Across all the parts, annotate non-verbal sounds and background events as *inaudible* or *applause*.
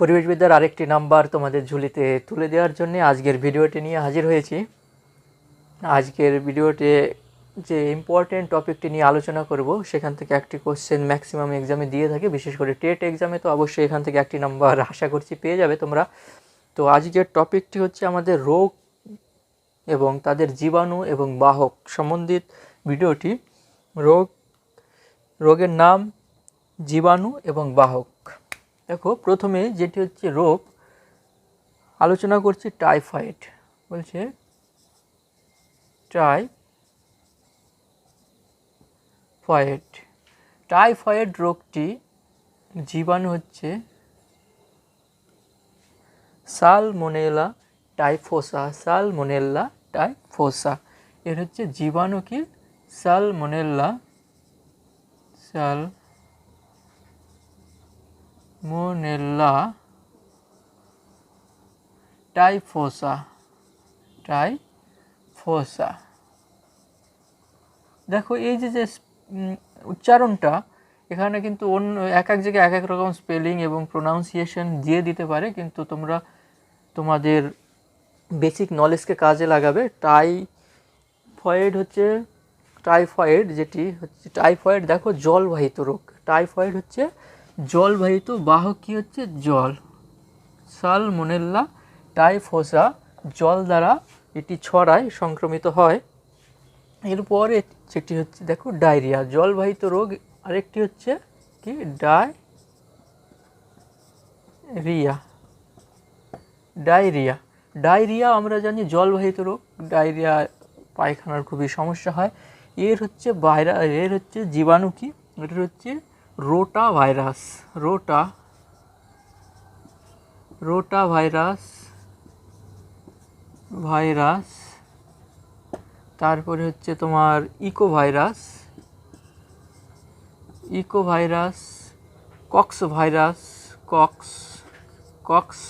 পরিবেশবিদ্যার আরেকটি নাম্বার তোমাদের ঝুলিতে তুলে দেওয়ার জন্য আজকের ভিডিওটি নিয়ে হাজির হয়েছি। আজকের ভিডিওতে যে ইম্পর্টেন্ট টপিকটি নিয়ে আলোচনা করব, সেখান থেকে একটি কোশ্চেন ম্যাক্সিমাম এক্সামে দিয়ে থাকে। বিশেষ করে টেট এক্সামে তো অবশ্যই এখান থেকে একটি নাম্বার আশা করছি পেয়ে যাবে তোমরা। তো আজকের টপিকটি হচ্ছে আমাদের রোগ এবং তাদের জীবাণু এবং বাহক সম্বন্ধিত ভিডিওটি। রোগ, রোগের নাম, জীবাণু এবং বাহক। দেখো, প্রথমে যেটি হচ্ছে রোগ, আলোচনা করছি টাইফয়েড। বলছে, টাইফয়েড। টাইফয়েড রোগটি জীবাণু হচ্ছে সালমোনেলা টাইফোসা সালমোনেল্লা টাইফোসা। এর হচ্ছে জীবাণু কি সালমোনেল্লা সাল মোনেল্লা টাইফোসা টাইফোসা দেখো, এই যে যে উচ্চারণটা, এখানে কিন্তু অন্য, এক এক জায়গায় এক এক রকম স্পেলিং এবং প্রোনাউন্সিয়েশন দিয়ে দিতে পারে, কিন্তু তোমরা তোমাদের বেসিক নলেজকে কাজে লাগাবে। টাইফয়েড হচ্ছে টাইফয়েড যেটি হচ্ছে টাইফয়েড দেখো, জলবাহিত রোগ। টাইফয়েড হচ্ছে জলবাহিত বাহক কী হচ্ছে? জল। সালমোনেল্লা টাইফোসা জল দ্বারা এটি ছড়ায়, সংক্রমিত হয়। এরপরে যেটি হচ্ছে, দেখো, ডায়রিয়া। জলবাহিত রোগ আরেকটি হচ্ছে কি? ডায়রিয়া। ডায়রিয়া। ডায়রিয়া আমরা জানি জলবাহিত রোগ। ডায়রিয়া পায়খানার খুবই সমস্যা হয়। এর হচ্ছে ভাইরা, এর হচ্ছে জীবাণু কি? এটার হচ্ছে rota virus rota rota virus virus তারপরে হচ্ছে তোমার echo virus echo virus cox virus cox cox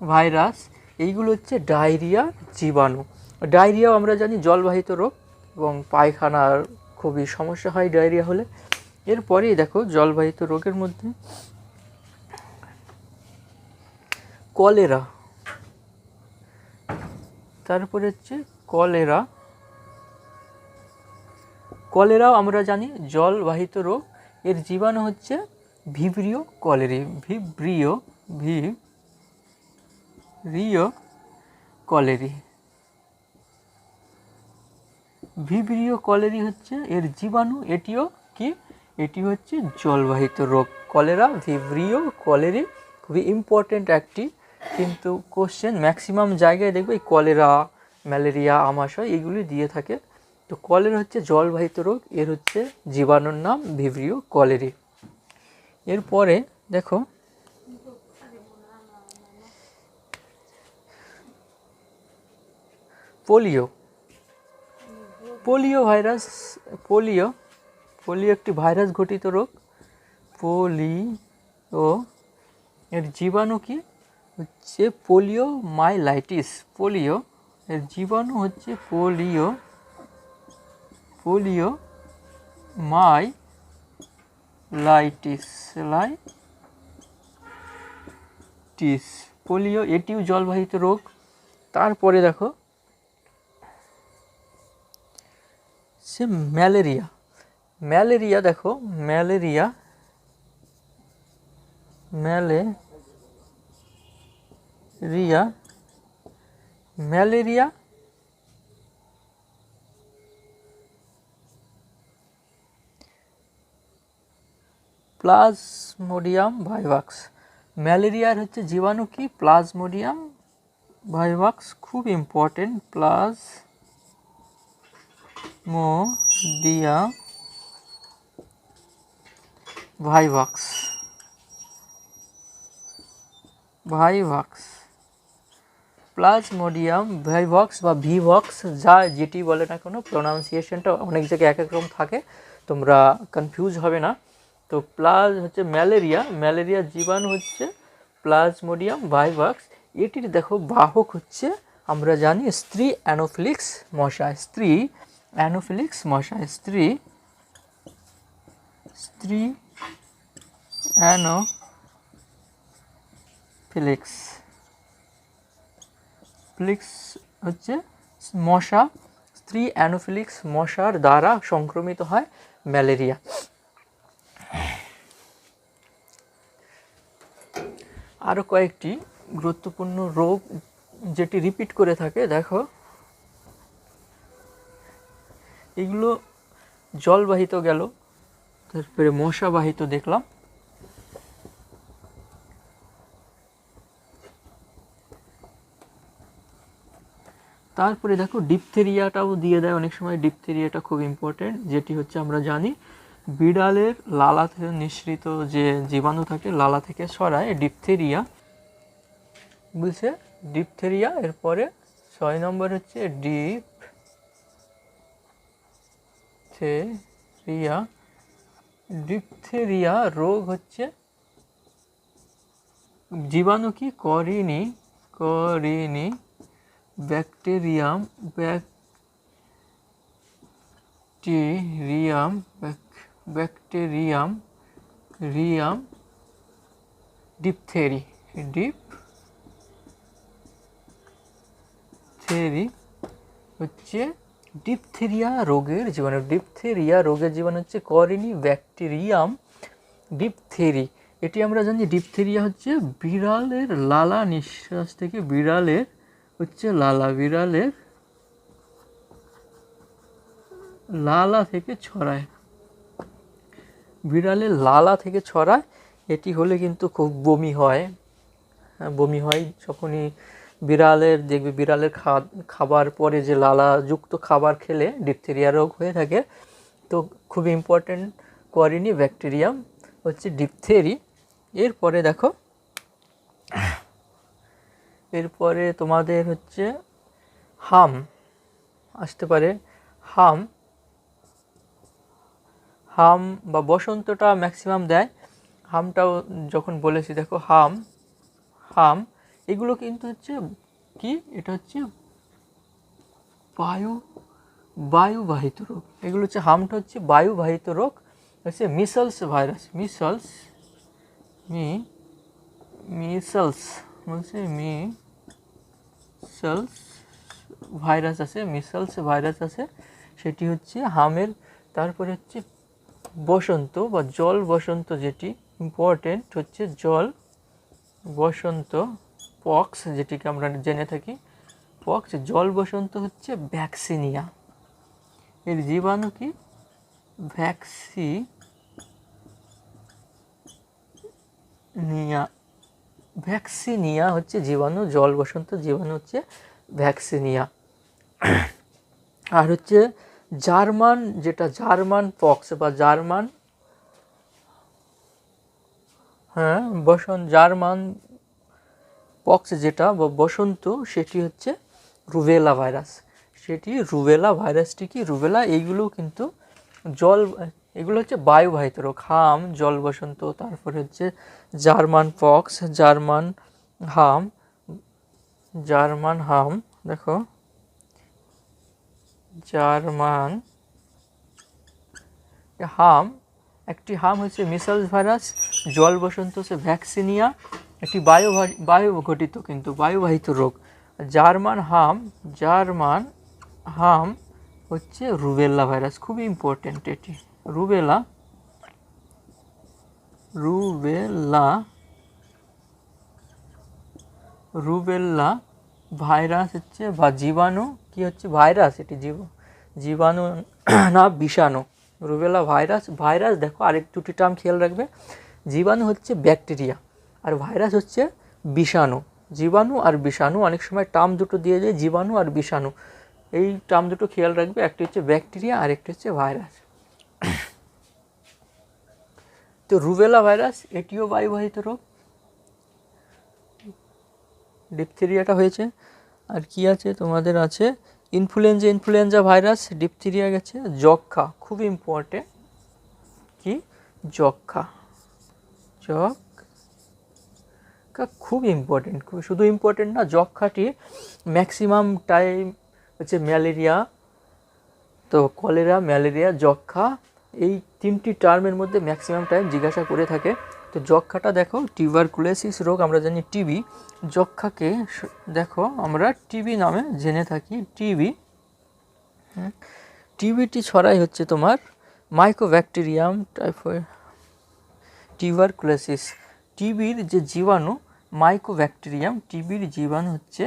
virus, এইগুলো হচ্ছে ডায়রিয়া জীবাণু। ডায়রিয়াও আমরা জানি জলবাহিত রোগ এবং পায়খানার খুবই সমস্যা হয় ডায়রিয়া হলে। এরপরেই দেখো জলবাহিত রোগের মধ্যে কলেরা। তারপরে হচ্ছে কলেরা। কলেরাও আমরা জানি জলবাহিত রোগ। এর জীবাণু হচ্ছে Vibrio cholerae Vibrio Vibrio cholerae. Vibrio cholerae হচ্ছে এর জীবাণু, এটিও কি এটি হচ্ছে জলবাহিত রোগ। কলেরা ভিব্রিও কলেরি, খুবই ইম্পর্ট্যান্ট একটি কিন্তু কোশ্চেন ম্যাক্সিমাম জায়গায় দেখবে কলেরা, ম্যালেরিয়া, আমাশয় এগুলি দিয়ে থাকে। তো কলেরা হচ্ছে জলবাহিত রোগ, এর হচ্ছে জীবাণুর নাম ভিব্রিও কলেরি। এরপরে দেখো, polio. Polio virus, polio polio একটি ভাইরাস ঘটিত রোগ। পোলিও এর জীবাণু কি? হচ্ছে পোলিও মাইলাইটিস পোলিও এর জীবাণু হচ্ছে polio polio myelitis litis polio এটিও জলবাহিত রোগ। তারপরে দেখো, সে ম্যালেরিয়া। ম্যালেরিয়া দেখো malaria malaria malaria plasmodium vivax ম্যালেরিয়ার হচ্ছে জীবাণু কি প্লাজমোডিয়াম ভাইভাক্স খুব ইম্পর্টেন্ট প্লাজ মোডিয়া ভাইভাক্স ভাইভাক্স প্লাজমোডিয়াম ভাইভক্স বা ভিভক্স যা যেটি বলে না কোনো প্রোনাউন্সিয়েশনটা অনেক জায়গায় এক এক রকম থাকে, তোমরা কনফিউজ হবে না। তো প্লাজ হচ্ছে ম্যালেরিয়া ম্যালেরিয়ার জীবাণু হচ্ছে প্লাজমোডিয়াম ভাইভাক্স এটির দেখো, বাহক হচ্ছে, আমরা জানি, স্ত্রী অ্যানোফিলিক্স মশা স্ত্রী অ্যানোফিলিক্স মশা স্ত্রী স্ত্রী অ্যানো ফিলিক্স ফিলিক্স হচ্ছে মশা। স্ত্রী অ্যানোফিলিক্স মশার দ্বারা সংক্রমিত হয় ম্যালেরিয়া। আরও কয়েকটি গুরুত্বপূর্ণ রোগ যেটি রিপিট করে থাকে, দেখো। এগুলো জলবাহিত গেল, তারপরে মশাবাহিত দেখলাম। তারপরে দেখো ডিপথেরিয়াটাও দিয়ে দেয় অনেক সময় ডিপথেরিয়াটা খুব ইম্পর্টেন্ট যেটি হচ্ছে আমরা জানি বিড়ালের লালা থেকে নিঃসৃত যে জীবাণু থাকে, লালা থেকে সরায় ডিপথেরিয়া বুঝছে ডিপথেরিয়া এরপরে ছয় নম্বর হচ্ছে ডিপ ডিপথেরিয়া ডিপথেরিয়া রোগ হচ্ছে জীবাণু কি? করিনি করিনি। ব্যাকটেরিয়াম ব্যাকটেরিয়াম ব্যাকটেরিয়াম রিয়াম ডিপথেরি। ডিপ ডিপথেরি হচ্ছে ডিপথেরিয়া রোগের জীবাণু। ডিপথেরিয়া রোগের জীবাণু হচ্ছে করিনি ব্যাকটেরিয়াম ডিপথেরি। এটি আমরা জানি ডিপথেরিয়া হচ্ছে বিড়ালের লালা নিঃশ্বাস থেকে বিড়ালের হচ্ছে লালা বিড়ালের লালা থেকে ছড়ায়। বিড়ালের লালা থেকে ছড়ায় এটি হলে কিন্তু খুব বমি হয়। হ্যাঁ, বমি হয় যখনই বিড়ালের দেখবে বিড়ালের খাবার পরে যে লালাযুক্ত খাবার খেলে ডিপথেরিয়া রোগ হয়ে থাকে। তো খুব ইম্পর্ট্যান্ট করিনি ব্যাকটেরিয়াম হচ্ছে ডিপথেরি এরপরে দেখো এরপরে তোমাদের হচ্ছে হাম আসতে পারে। হাম হাম বা বসন্তটা ম্যাক্সিমাম দেয়। হামটাও যখন বলেছি, দেখো হাম হাম, এগুলো কিন্তু হচ্ছে কি? এটা হচ্ছে বায়ু, বায়ুবাহিত রোগ। এগুলো হচ্ছে, হামটা হচ্ছে বায়ুবাহিত রোগ। হচ্ছে মিসলস ভাইরাস মিসলস মি মিসলস বলছে, মি সেলস ভাইরাস আছে মিসলস ভাইরাস আছে, সেটি হচ্ছে হামের, তারপরে হচ্ছে বসন্ত বা জল বসন্ত যেটি ইম্পর্টেন্ট হচ্ছে জল বসন্ত, পক্স যেটিকে আমরা জেনে থাকি, পক্স জল বসন্ত হচ্ছে ভ্যাকসিনিয়া। এর জীবাণু কি? ভ্যাকসি নিয়া ভ্যাকসিনিয়া হচ্ছে জীবাণু জল বসন্ত জীবাণু হচ্ছে ভ্যাকসিনিয়া। আর হচ্ছে জার্মান, যেটা জার্মান পক্স বা জার্মান হ্যাঁ বসন্ত, জার্মান পক্স যেটা বা বসন্ত, সেটি হচ্ছে রুবেলা ভাইরাস। সেটি রুবেলা ভাইরাসটি কি? রুবেলা, এইগুলো কিন্তু জল এগুলো হচ্ছে বায়ুবাহিত রোগ, হাম, জল বসন্ত, তারপরে হচ্ছে জার্মান পক্স, জার্মান হাম জার্মান হাম, দেখো, জার্মান হাম, একটি হাম হচ্ছে মিসালস ভাইরাস, জল বসন্ত হচ্ছে ভ্যাকসিনিয়া, একটি বায়ু বায়ু ঘটিত কিন্তু বায়ুবাহিত রোগ। জার্মান হাম জার্মান হাম হচ্ছে রুবেল্লা ভাইরাস, খুবই ইম্পর্টেন্ট এটি। রুবেলা রুবেল্লা রুবেল্লা ভাইরাস হচ্ছে বা জীবাণু, কি হচ্ছে? ভাইরাস, এটি জীব জীবাণু *clears throat* না, বিষাণু। রুবেলা ভাইরাস ভাইরাস দেখো আরেক দুটি টার্ম খেয়াল রাখবে। জীবাণু হচ্ছে ব্যাকটেরিয়া আর ভাইরাস হচ্ছে বিষাণু। জীবাণু আর বিষাণু, অনেক সময় টার্ম দুটো দিয়ে যায়, জীবাণু আর বিষাণু। এই টার্ম দুটো খেয়াল রাখবে, একটি হচ্ছে ব্যাকটেরিয়া আর একটি হচ্ছে ভাইরাস। তো রুবেলা ভাইরাস, এটিও বায়ুবাহিত রোগ? ডিপথেরিয়াটা হয়েছে। আর কি আছে? তোমাদের আছে ইনফ্লুয়েঞ্জা ইনফ্লুয়েঞ্জা ভাইরাস, ডিপথেরিয়া গেছে। যক্ষা খুব ইম্পর্টেন্ট কি? যক্ষা যক্ষা খুব ইম্পর্টেন্ট খুব শুধু ইম্পর্টেন্ট না যক্ষাটি ম্যাক্সিমাম টাইম হচ্ছে ম্যালেরিয়া তো কলেরা ম্যালেরিয়া যক্ষা এই তিনটি টার্মের মধ্যে ম্যাক্সিমাম টাইম জিজ্ঞাসা করে থাকে। তো যক্ষাটা দেখো টিউবারকুলোসিস রোগ, আমরা জানি টিবি যক্ষাকে দেখো, আমরা টিবি নামে জেনে থাকি টিবি টিবিটি ছড়াই হচ্ছে তোমার মাইকোব্যাকটেরিয়াম টাইফয়েড টিউবারকুলোসিস টিবির যে জীবাণু মাইকোব্যাকটেরিয়াম টিবির জীবাণু হচ্ছে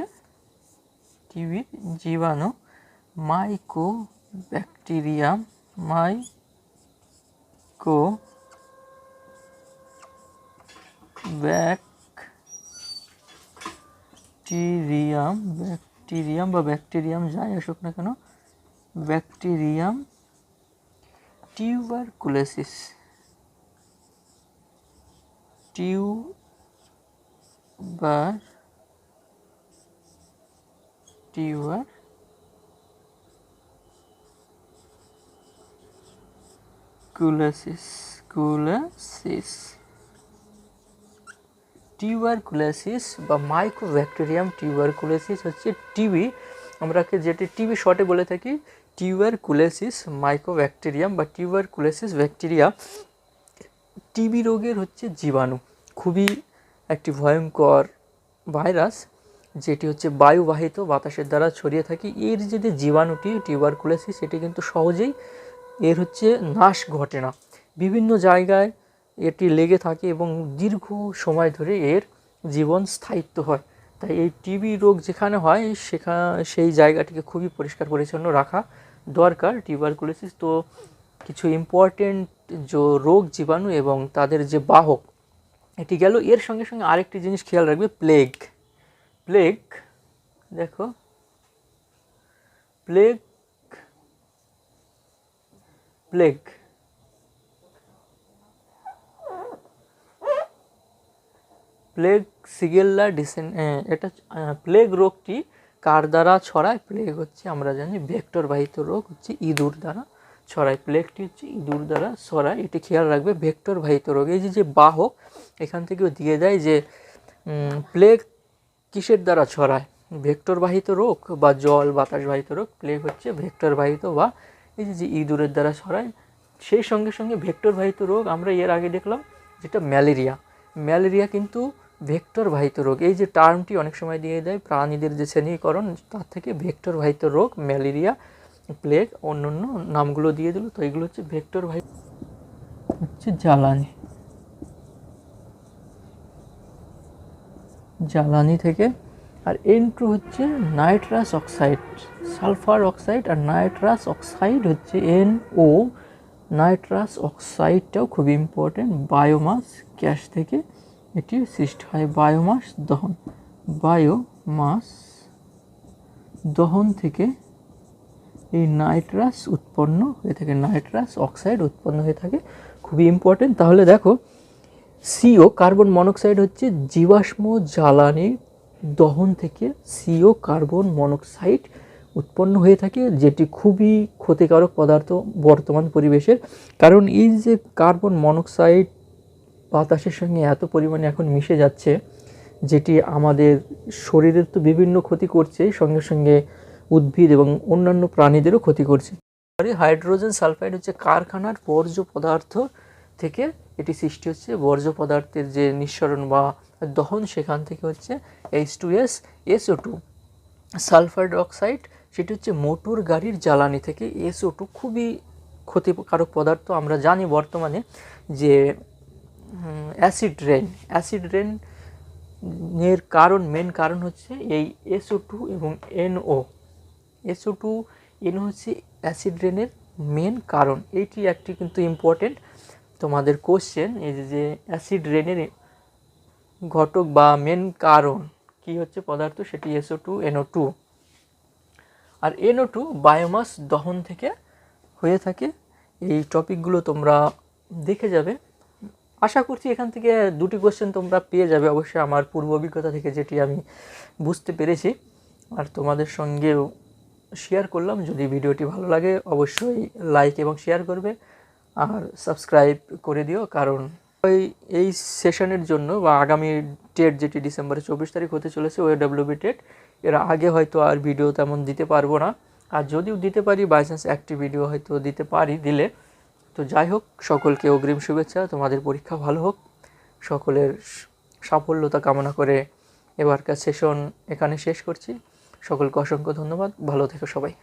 টিবির জীবাণু মাইকোব্যাকটেরিয়াম মাইকো ব্যাকটেরিয়াম ব্যাকটেরিয়াম বা ব্যাকটেরিয়াম যাই আসুক না কেন bacterium tuberculosis tuber tuber culosis culosis tuberculosis বা মাইক্রোব্যাকটেরিয়াম টিউবারকুলোসিস হচ্ছে টিবি আমরাকে যেটি টিবি শর্টে বলে থাকি টিউবারকুলোসিস মাইক্রোব্যাকটেরিয়াম বা টিউবারকুলোসিস ব্যাকটেরিয়া টিবি রোগের হচ্ছে জীবাণু, খুবই একটি ভয়ঙ্কর ভাইরাস, যেটি হচ্ছে বায়ুবাহিত বাতাসের দ্বারা ছড়িয়ে থাকে। এর যে জীবাণুটি টিউবারকুলোসিস এটি কিন্তু সহজেই এর হচ্ছে নাশ ঘটে না বিভিন্ন জায়গায় এটি লেগে থাকে এবং দীর্ঘ সময় ধরে এর জীবন স্থায়িত্ব হয়। তাই এই টিবি রোগ যেখানে হয়, সেখা, সেই জায়গাটিকে খুবই পরিষ্কার পরিচ্ছন্ন রাখা দরকার টিউবারকুলোসিস তো কিছু ইম্পর্টেন্ট যে রোগ জীবাণু এবং তাদের যে বাহক, এটি গেল। এর সঙ্গে সঙ্গে আরেকটি জিনিস খেয়াল রাখবে প্লেগ প্লেগ দেখো। প্লেগ প্লেগ প্লেগ সিগেল্লা ডিসেন এটা প্লেগ রোগটি কার দ্বারা ছড়ায়? প্লেগ হচ্ছে, আমরা জানি ভেক্টর বাহিত রোগ হচ্ছে ইঁদুর দ্বারা ছড়ায়। প্লেগটি হচ্ছে ইঁদুর দ্বারা ছড়ায়। এটি খেয়াল রাখবে ভেক্টর বাহিত রোগ। এই যে যে বাহক, এখান থেকেও দিয়ে দেয় যে প্লেগ কিসের দ্বারা ছড়ায়? ভেক্টর বাহিত রোগ বা জল বাতাস বাহিত রোগ। প্লেগ হচ্ছে ভেক্টর বাহিত বা এই যে ইঁদুরের দ্বারা ছড়ায়, সেই সঙ্গে সঙ্গে ভেক্টর বাহিত রোগ আমরা এর আগে দেখলাম, যেটা ম্যালেরিয়া। ম্যালেরিয়া কিন্তু ভেক্টর বাহিত রোগ। এই যে টার্মটি অনেক সময় দিয়ে দেয়, প্রাণীদের যে শ্রেণীকরণ, তার থেকে ভেক্টর বাহিত রোগ, ম্যালেরিয়া, প্লেগ অন্য অন্য নামগুলো দিয়ে দিল। তো এগুলো হচ্ছে ভেক্টর বাহিত হচ্ছে জ্বালানি। জ্বালানি থেকে, আর এন টু হচ্ছে নাইট্রাস অক্সাইড। সালফার অক্সাইড আর নাইট্রাস অক্সাইড হচ্ছে এন ও নাইট্রাস অক্সাইডটাও খুব ইম্পর্টেন্ট বায়োমাস গ্যাস থেকে এটি সৃষ্টি হয় বায়োমাস দহন। বায়োমাস দহন থেকে এই নাইট্রাস উৎপন্ন হয়ে থাকে, নাইট্রাস অক্সাইড উৎপন্ন হয়ে থাকে। খুবই ইম্পর্টেন্ট তাহলে দেখো সিও কার্বন মনোক্সাইড হচ্ছে জীবাশ্ম জ্বালানি দহন থেকে সিও কার্বন মনোক্সাইড উৎপন্ন হয়ে থাকে, যেটি খুবই ক্ষতিকারক পদার্থ বর্তমান পরিবেশের। কারণ এই যে কার্বন মনোক্সাইড বাতাসের সঙ্গে এত পরিমাণে এখন মিশে যাচ্ছে, যেটি আমাদের শরীরের তো বিভিন্ন ক্ষতি করছে, সঙ্গে সঙ্গে উদ্ভিদ এবং অন্যান্য প্রাণীদেরও ক্ষতি করছে। আর হাইড্রোজেন সালফাইড হচ্ছে কারখানার বর্জ্য পদার্থ থেকে এটি সৃষ্টি হচ্ছে। বর্জ্য পদার্থের যে নিঃসরণ বা দহন সেখান থেকে হচ্ছে H two S SO two sulphur oxide সেটি হচ্ছে মোটর গাড়ির জ্বালানি থেকে এসও টু খুবই ক্ষতিকারক পদার্থ। আমরা জানি বর্তমানে যে অ্যাসিড রেন অ্যাসিড রেন এর কারণ, মেন কারণ হচ্ছে এই এসও টু এবং এনও। এসও টু এন হচ্ছে অ্যাসিড রেনের মেন কারণ। এইটি একটি কিন্তু ইম্পর্টেন্ট তোমাদের কোশ্চেন এই যে- অ্যাসিড রেনের ঘটক বা মেন কারণ কি হচ্ছে পদার্থ? সেটি এসও টু, এনও টু। আর এনও টু বায়োমাস দহন থেকে হয়ে থাকে। এই টপিকগুলো তোমরা দেখে যাবে। আশা করছি এখান থেকে দুটি কোশ্চেন তোমরা পেয়ে যাবে। অবশ্যই আমার পূর্ব অভিজ্ঞতা থেকে যেটি আমি বুঝতে পেরেছি। আর তোমাদের সঙ্গেও শেয়ার করলাম। যদি ভিডিওটি ভালো লাগে, অবশ্যই লাইক এবং শেয়ার করবে। আর সাবস্ক্রাইব করে দিও। কারণ ওই, এই সেশনের জন্য বা আগামী ডেট যেটি ডিসেম্বরের চব্বিশ তারিখ হতে চলেছে ওয়েডাব্লিউবি টেট এর আগে হয়তো আর ভিডিও তেমন দিতে পারব না। আর যদিও দিতে পারি বাই চান্স একটি ভিডিও হয়তো দিতে পারি দিলে। তো যাই হোক, সকলকে অগ্রিম শুভেচ্ছা। তোমাদের পরীক্ষা ভালো হোক। সকলের সাফল্যতা কামনা করে এবারকার সেশন এখানে শেষ করছি। সকলকে অসংখ্য ধন্যবাদ। ভালো থেকো সবাই।